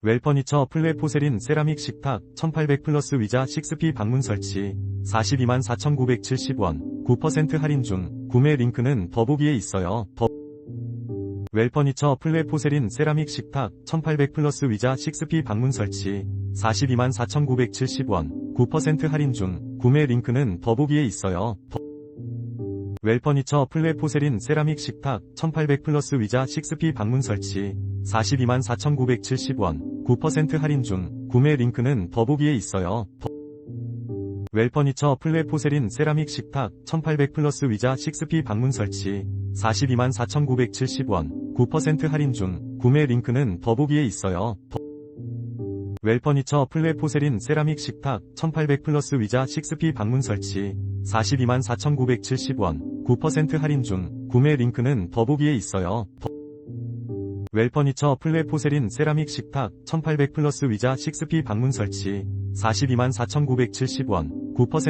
웰퍼니처 플랫포세린 세라믹 식탁 1800 플러스 위자 6P 방문 설치. 42만 4,970원. 9% 할인 중. 구매 링크는 더보기에 있어요. 더 웰퍼니처 플랫포세린 세라믹 식탁 1800 플러스 위자 6P 방문 설치. 42만 4,970원. 9% 할인 중. 구매 링크는 더보기에 있어요. 더 웰퍼니처 플랫포세린 세라믹 식탁 1800 플러스 위자 6P 방문 설치. 42만 4,970원 9% 할인 중 구매 링크는 더보기에 있어요. 더 웰퍼니처 플랫포세린 세라믹 식탁 1800 플러스 위자 6P 방문 설치 42만 4,970원 9% 할인 중 구매 링크는 더보기에 있어요. 더 웰퍼니처 플랫포세린 세라믹 식탁 1800 플러스 위자 6P 방문 설치 42만 4,970원 9% 할인 중 구매 링크는 더보기에 있어요. 더 웰퍼니처 플랫포세린 세라믹 식탁 1800 플러스 위자 6P 방문 설치. 42만 4,970원. 9%